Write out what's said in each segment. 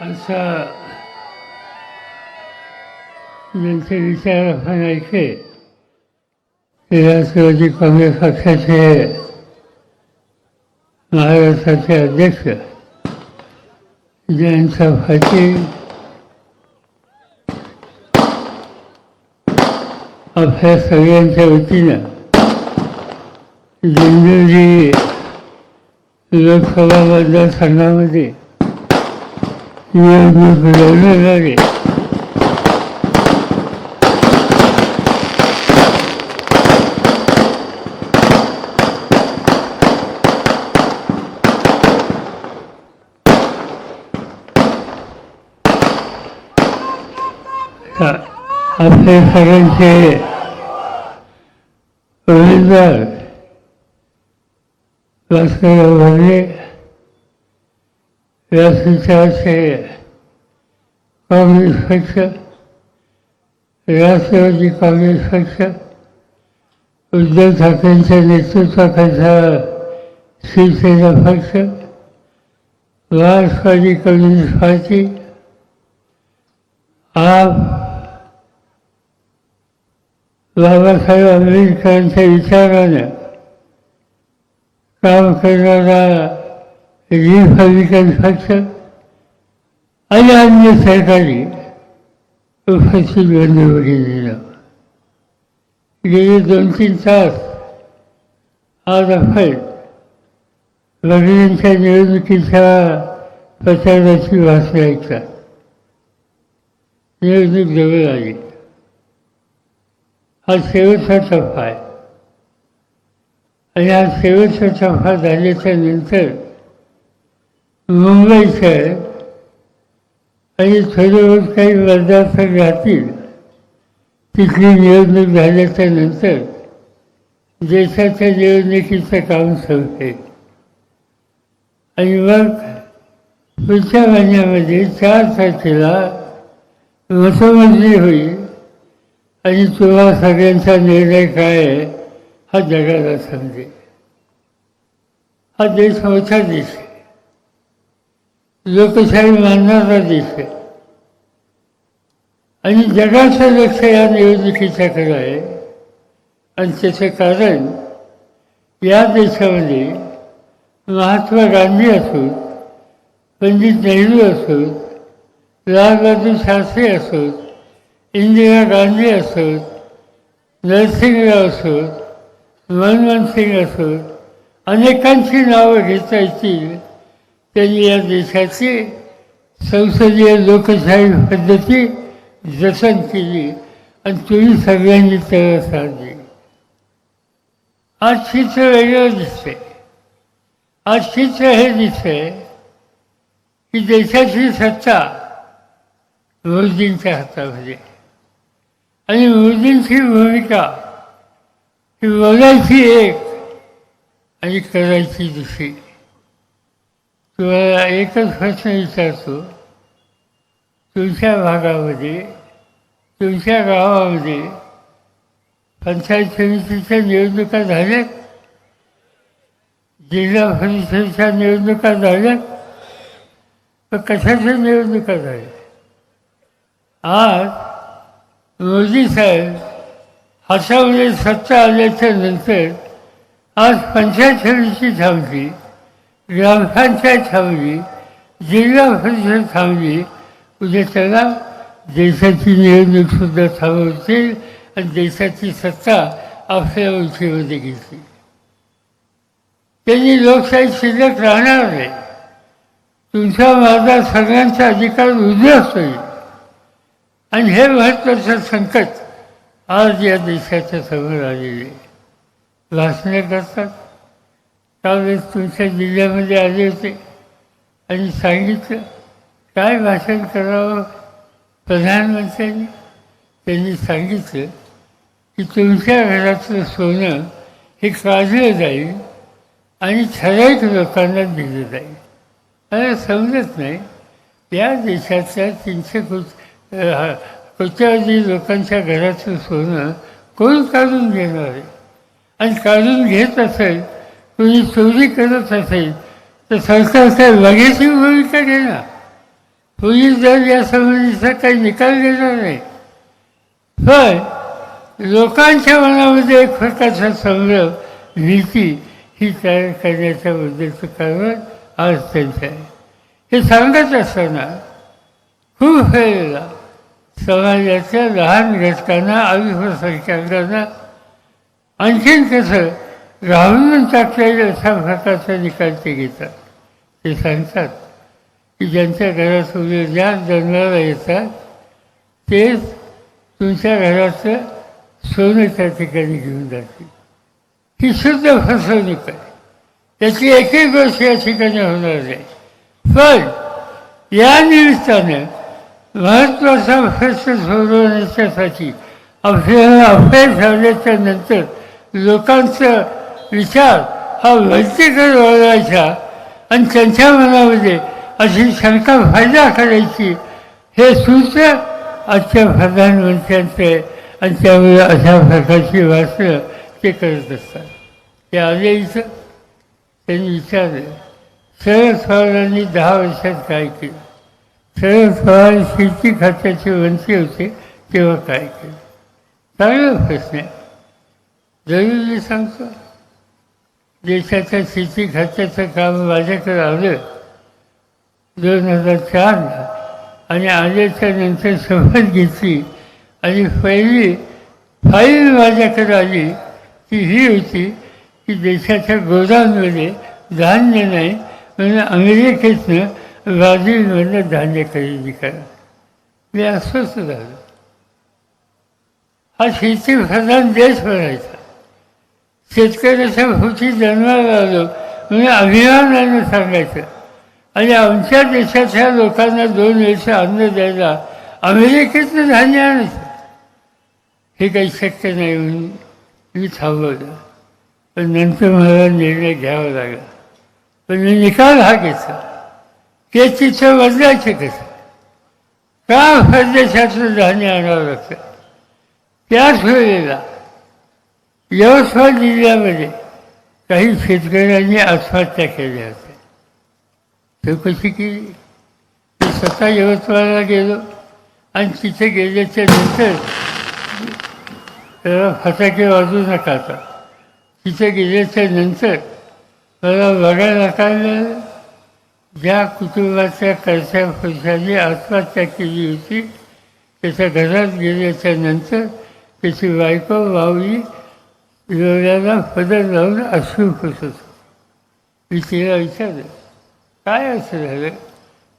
असा ज्यांचे विचार आपण ऐकले ते राष्ट्रवादी काँग्रेस पक्षाचे महाराष्ट्राचे अध्यक्ष जयंत पाटील आपल्या सगळ्यांच्या वतीनं दिंडोरी लोकसभा मतदारसंघामध्ये निवडणूक लढवणारे आपले सगळ्यांचे उमेदवार लष्कर भरले व्यासपीठाचे काँग्रेस पक्ष राष्ट्रवादी काँग्रेस पक्ष उद्धव ठाकरेंच्या नेतृत्वाखालचा शिवसेना पक्ष राष्ट्रवादी कम्युनिस्ट पार्टी आप बाबासाहेब आंबेडकरांच्या विचारानं काम करणारा रिपब्लिकन पक्ष आणि अन्य सरकारी उपस्थित बंधूभगिनीला गेले दोन तीन तास आज आपण भगिनींच्या निवडणुकीच्या प्रचाराची भाषण ऐकतात निवडणूक जवळ आली हा शेवटचा टप्पा आहे आणि हा। शेवटचा टप्पा झाल्याच्यानंतर मुंबईचं आणि थोडे बहुत काही मतदारसंघ राहतील. तिथली निवडणूक झाल्याच्यानंतर देशाच्या निवडणुकीचं काम संपेल आणि मग पुढच्या महिन्यामध्ये चार तारखेला मतमोजणी होईल आणि तुम्हा सगळ्यांचा निर्णय काय आहे हा जगाला समजेल. हा देश मोठा देश आहे लोकशाही मानणारा देश आहे आणि जगाचं लक्ष या निवडणुकीच्याकडे आहे. आणि त्याचं कारण या देशामध्ये महात्मा गांधी असोत पंडित नेहरू असोत लालबहादूर शास्त्री असोत इंदिरा गांधी असोत नरसिंहराव असोत मनमोहन सिंग असोत अनेकांची नावं घेता येतील. त्यांनी या देशाची संसदीय लोकशाही पद्धती जतन केली. आणि तुम्ही सगळ्यांनी त्याला साथ दिली. आज चित्र वेगळं दिसतंय. आज चित्र हे दिसतंय की देशाची सत्ता मोदींच्या हातामध्ये आणि मोदींची भूमिका ही बोलायची एक आणि करायची दुसरी. तुम्हाला एकच प्रश्न विचारतो. तुमच्या भागामध्ये तुमच्या गावामध्ये पंचायत समितीच्या निवडणुका झाल्यात जिल्हा परिषदेच्या निवडणुका झाल्यात तर कशाच्या निवडणुका झाल्या? आज मोदी साहेब हातामध्ये सत्ता आल्याच्यानंतर आज पंचायत समिती थांबली ग्रामपंचायत थांबली जिल्हा परिषद थांबली उद्या त्याला देशाची निवडणूकसुद्धा थांबवते आणि देशाची सत्ता आपल्या उंचीमध्ये घेतली त्यांनी लोकशाही शिल्लक राहणार नाही तुमच्या माझा सगळ्यांचा अधिकार उद्ध्वस्त होईल. आणि हे महत्त्वाचं संकट आज या देशाच्या समोर आलेले भाषणं करतात. त्यावेळेस तुमच्या जिल्ह्यामध्ये आले होते. आणि सांगितलं काय भाषण करावं? प्रधानमंत्र्यांनी त्यांनी सांगितलं की तुमच्या घरातलं सोनं हे काढलं जाईल आणि ठराविक लोकांना दिलं जाईल. मला समजत नाही. या देशातल्या तीनशे कोट कोट्यावधी लोकांच्या घराचं सोनं कोण काढून घेणार आहे? आणि काढून घेत असेल कोणी चोरी करत असेल तर सरकार काय लगेची भूमिका घेणार पोलीस दल या संबंधीचा काही निकाल देणार नाही पण लोकांच्या मनामध्ये एक प्रकारचा संग्रह भीती ही तयार करण्याच्या मुद्द्याचं कारण आज त्यांचं आहे. हे सांगत असताना खूप वेळेला समाजाच्या लहान घटकांना अल्पसंख्याकांना आणखीन कसं राहून टाकता येईल अशा प्रकारचा निकाल ते घेतात ते सांगतात की ज्यांच्या घरात उद्या ज्या जन्माला येतात तेच तुमच्या घराचं सोनं त्या ठिकाणी घेऊन जातील ही शुद्ध फसवणूक आहे. त्याची एकही गोष्ट या ठिकाणी होणार नाही. पण या निमित्तानं महत्त्वाचा प्रश्न सोडवण्याच्यासाठी आपल्याला अभ्यास झाल्याच्यानंतर लोकांचं विचार हा वैयक्तिक वळवायचा आणि त्यांच्या मनामध्ये अशी शंका फायदा करायची हे सूत्र आजच्या प्रधानमंत्र्यांचं आहे आणि त्यामुळे अशा प्रकारची भाषणं ते करत असतात. ते आले इथं. त्यांनी विचारलं शरद पवारांनी दहा वर्षात काय केलं? शरद पवार शेती खात्याचे मंत्री होते तेव्हा काय केलं? चांगला प्रश्न आहे. जरुरी सांगतो. देशाच्या शेती खात्याचं काम माझ्याकडे आलं. दोन हजार चारला आणि आल्याच्यानंतर शपथ घेतली. आणि पहिली फाईल माझ्याकडे आली. ती ही होती की देशाच्या गोदाममध्ये धान्य नाही म्हणून अमेरिकेतनं ब्राझीलमधनं धान्य खरेदी करा. मी अस्वस्थ झालो. हा शेतीप्रधान देश बनायचा शेतकऱ्याच्या भोवती जन्माला आलो म्हणजे अभिमानानं सांगायचं. आणि आमच्या देशातल्या लोकांना दोन वेळचं अन्न द्यायला अमेरिकेतलं धान्य आणायचं हे काही शक्य नाही म्हणून मी थांबवलं. पण नंतर मला निर्णय घ्यावा लागला. पण मी निकाल हा घेतला. ते तिथं बदलायचं कसं? का परदेशातलं धान्य आणावं लागतं? त्याच वेळेला यवतमाळ जिल्ह्यामध्ये काही शेतकऱ्यांनी आत्महत्या केल्या होत्या चौकशी केली? मी स्वतः यवतमाळला गेलो आणि तिथे गेल्याच्यानंतर त्याला फटाके वाजू नका आता. तिथे गेल्याच्यानंतर मला बघायला काय ज्या कुटुंबाच्या कर्त्या पुरुषांनी आत्महत्या केली होती त्याच्या घरात गेल्याच्यानंतर त्याची बायको माऊली जोड्याला पदर लावून अश्रू होतो मी तिला विचारलं काय असं झालं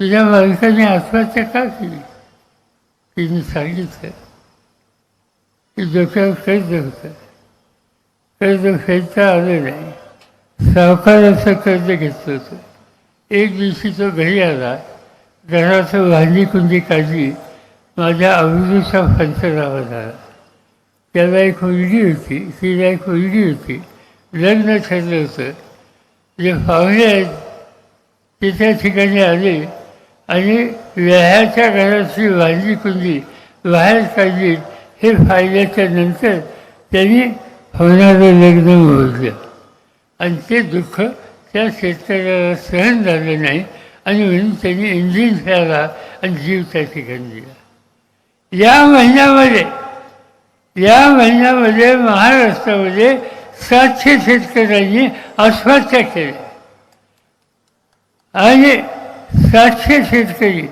तुझ्या मालकाने आत्महत्या का केली तिने सांगितलं की डोक्यावर कर्ज होतं कर्ज फेडता आलं नाही सावकाराचं कर्ज घेतलं होतं एक दिवशी तो घरी आला घराचं भांडी कुंडी काढली माझ्या अभिरूचा पंचनामा झाला त्याला एक मुलगी होती तिला एक मुलगी होती लग्न ठरलं होतं जे पाहुणे आहेत ते त्या ठिकाणी आले आणि व्याह्याच्या घराची भांडी कुंडी बाहेर काढली हे फायद्याच्या नंतर त्यांनी होणारं लग्न मोजलं आणि ते दुःख त्या शेतकऱ्याला सहन झालं नाही आणि म्हणून त्यांनी इंजिन फेरला आणि जीव त्या ठिकाणी दिला या महिन्यामध्ये या महिन्यामध्ये महाराष्ट्रामध्ये सातशे शेतकऱ्यांनी आत्महत्या केल्या आणि सातशे शेतकरी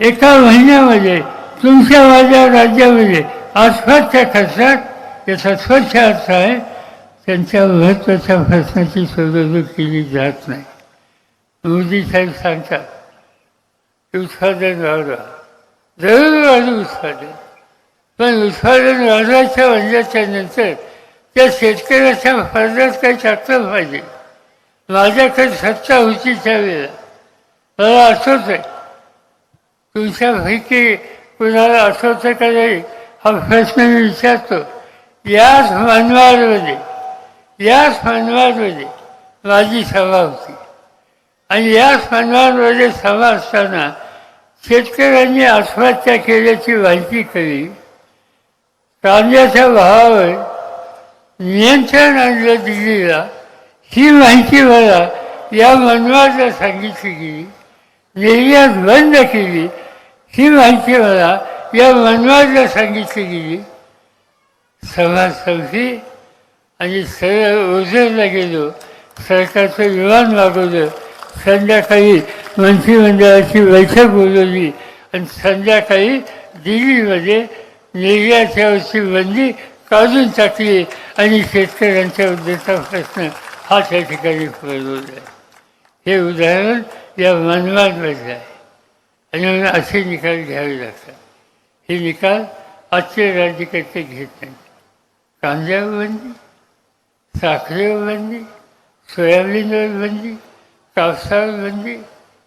एका महिन्यामध्ये तुमच्या माझ्या राज्यामध्ये आत्महत्या करतात याचा स्वच्छ अर्थ आहे त्यांच्या महत्त्वाच्या प्रश्नाची सोडवणूक केली जात नाही. मोदी साहेब सांगतात उत्साह वाढवा जरूर वाढू उत्साह पण उत्पादन वाढवायच्या म्हणल्याच्या नंतर त्या शेतकऱ्याच्या फायद्यात काही टाकलं पाहिजे. माझ्याकडे सत्ता होती त्यावेळेला मला आठवत आहे. तुमच्यापैकी कुणाला आठवतं का नाही? हा प्रश्न मी विचारतो. याच मानवामध्ये याच मनवारमध्ये माझी सभा होती. आणि याच मनवारमध्ये सभा असताना शेतकऱ्यांनी आत्महत्या केल्याची माहिती केली कांद्याच्या भावावर नियंत्रण आणलं दिल्लीला ही माहिती मला या मनवाला सांगितली गेली निर्यात बंद केली. ही माहिती मला या मनवाला सांगितली गेली समाज संपली आणि सरळ ओझरला गेलो. सरकारचं विमान मागवलं. संध्याकाळी मंत्रिमंडळाची बैठक बोलवली. आणि संध्याकाळी दिल्लीमध्ये निर्यातावरची बंदी काढून टाकली आणि शेतकऱ्यांच्या उद्देशाचा प्रश्न हा त्या ठिकाणी फरवला आहे हे उदाहरण या मनमाडमधलं आहे. आणि म्हणून असे निकाल घ्यावे लागतात. हे निकाल आजचे राज्यकर्ते घेत नाही कांद्यावर बंदी साखरेवर बंदी सोयाबीनवर बंदी कापसावर बंदी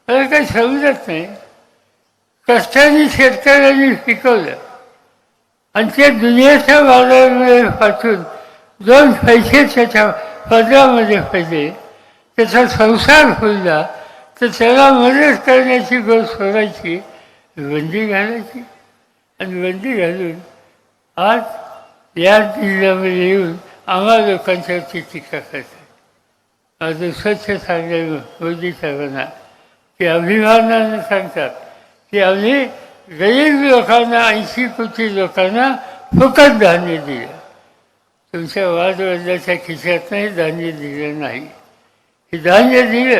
मला काही समजत नाही. कष्टाने शेतकऱ्यांनी पिकवलं. आणि ते दुनियेच्या बाजारामध्ये पाठवून दोन पैसे त्याच्या पदरामध्ये पाहिजे. त्याचा संसार होईला तर त्याला मदत करण्याची गोष्ट सोडायची बंदी घालायची. आणि बंदी घालून आज या जिल्ह्यामध्ये येऊन आम्हा लोकांच्यावरती टीका करतात. माझं स्वच्छ सांगायला मोदी साहेबांना की अभिमानानं सांगतात की आम्ही गरीब लोकांना ऐंशी कोटी लोकांना फुकट धान्य दिलं. तुमच्या वादवडिलाच्या खिशातनंही धान्य दिलं नाही. हे धान्य दिलं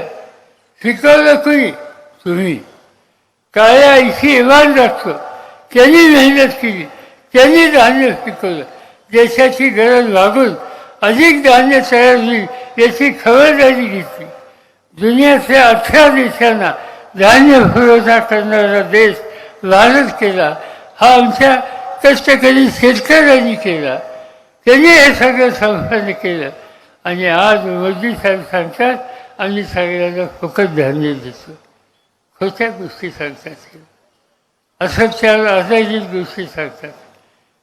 शिकवलं कोणी? तुम्ही. काळ्या ऐशी इमान राखतो त्यांनी मेहनत केली त्यांनी धान्य पिकवलं देशाची गरज लागून अधिक धान्य तयार होईल याची खबरदारी घेतली. दुनियातल्या अठरा देशांना धान्य पुरवठा करणारा देश भारत केला. हा आमच्या कष्टकरी शेतकऱ्यांनी केला. त्यांनी हे सगळं संपन्न केलं. आणि आज मोदी साहेब सांगतात आम्ही सगळ्यांना फुकट धान्य देतो. खोट्या गोष्टी सांगतात ते. असत्याला असायचीच गोष्टी सांगतात.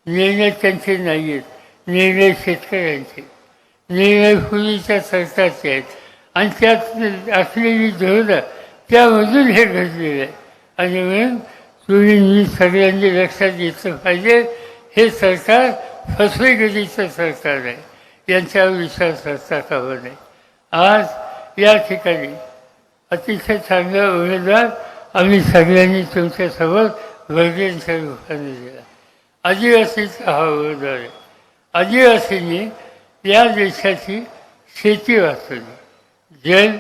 निर्णय त्यांचे नाही आहेत निर्णय शेतकऱ्यांचे. निर्णय फुलीच्या सरकारचे आहेत. आणि त्यात असलेली धोरणं त्यामधून हे घडलेलं आहे. आणि म्हणून तुम्ही मी सगळ्यांनी लक्षात घेतलं पाहिजे. हे सरकार फसवेगिरीचं सरकार आहे. यांच्यावर विश्वास असता कामा नाही. आज या ठिकाणी अतिशय चांगला उमेदवार आम्ही सगळ्यांनी तुमच्यासमोर वर्गीयांच्या रूपाने दिला. आदिवासीचा हा उमेदवार आहे. आदिवासींनी या देशाची शेती वाचवली. जल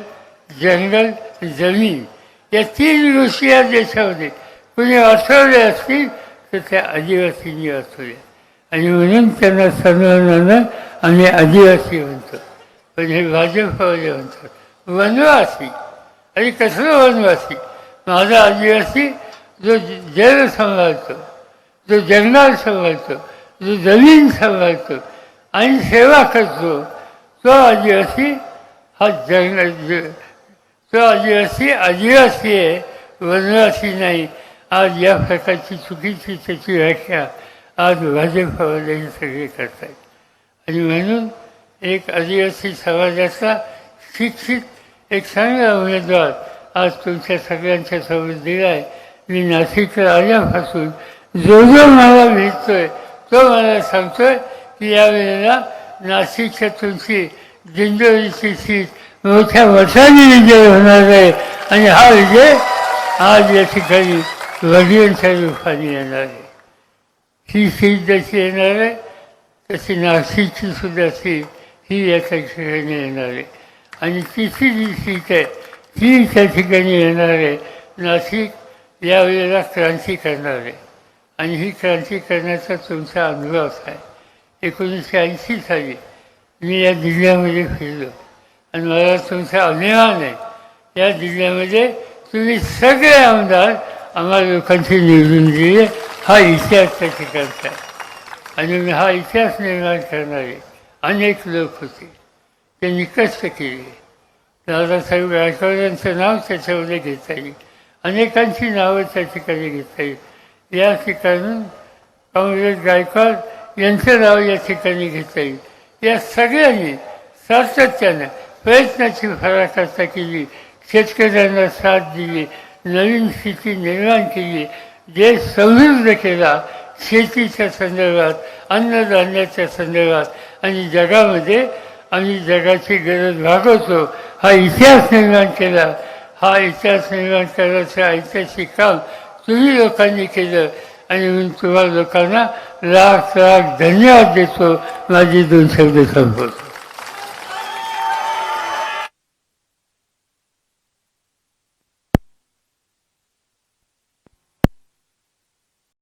जंगल जमीन या तीन गोष्टी या देशामध्ये म्हणजे असले असतील तर त्या आदिवासींनी असले आणि म्हणून त्यांना सन्मानानं आम्ही आदिवासी म्हणतो. म्हणजे पण हे भाजपवाले म्हणतात वनवासी. आणि कसलं वनवासी? माझा आदिवासी जो जल सांभाळतो जो जंगल सांभाळतो जो जमीन सांभाळतो आणि सेवा करतो तो आदिवासी हा जंगल तो आदिवासी आदिवासी आहे वनवासी नाही. आज या प्रकारची चुकीची त्याची व्याख्या आज भाजपवाले सगळे करतात आणि म्हणून एक आदिवासी समाजाचा शिक्षित एक चांगला उमेदवार आज तुमच्या सगळ्यांच्या समोर दिला आहे मी नाशिकला आल्यापासून जो जो मला भेटतोय तो मला सांगतोय की यावेळेला नाशिकच्या तुमची दिंडोरीची सीट मोठ्या मठाने विजय होणार आहे. आणि हा विजय आज या ठिकाणी वडिलांच्या रूपाने येणार. आहे ही सीट जशी येणार आहे तशी नाशिकची सुद्धा सीट ही या ठिकाणी येणार. आहे आणि तिसरी जी सीट आहे ती त्या ठिकाणी येणार. आहे नाशिक यावेळेला क्रांती करणार आहे आणि ही क्रांती करण्याचा तुमचा अनुभव आहे एकोणीसशे ऐंशी साली मी या जिल्ह्यामध्ये फिरलो. आणि मला तुमचा अभिमान आहे. या जिल्ह्यामध्ये तुम्ही सगळे आमदार आम्हाला लोकांची निवडून दिली हा इतिहास त्या ठिकाणचा आहे आणि मी हा इतिहास निर्माण करणारे अनेक लोक होते ते निकष्ट केले दादासाहेब गायकवाडांचं नाव त्याच्यामध्ये घेता येईल अनेकांची नावं त्या ठिकाणी घेता येईल या ठिकाणून काँग्रेस गायकवाड यांचं नाव या ठिकाणी घेता येईल या सगळ्यांनी सातत्यानं प्रयत्नाची फराकाता केली शेतकऱ्यांना साथ दिली नवीन स्थिती निर्माण केली. देश समृद्ध केला शेतीच्या संदर्भात अन्नधान्याच्या संदर्भात आणि जगामध्ये आम्ही जगाची गरज भागवतो. हा इतिहास निर्माण केला. हा इतिहास निर्माण करायचं ऐतिहासिक काम तुम्ही लोकांनी केलं आणि मी तुम्हा लोकांना लाख लाख धन्यवाद देतो. माझी दोन शब्द संपवतो.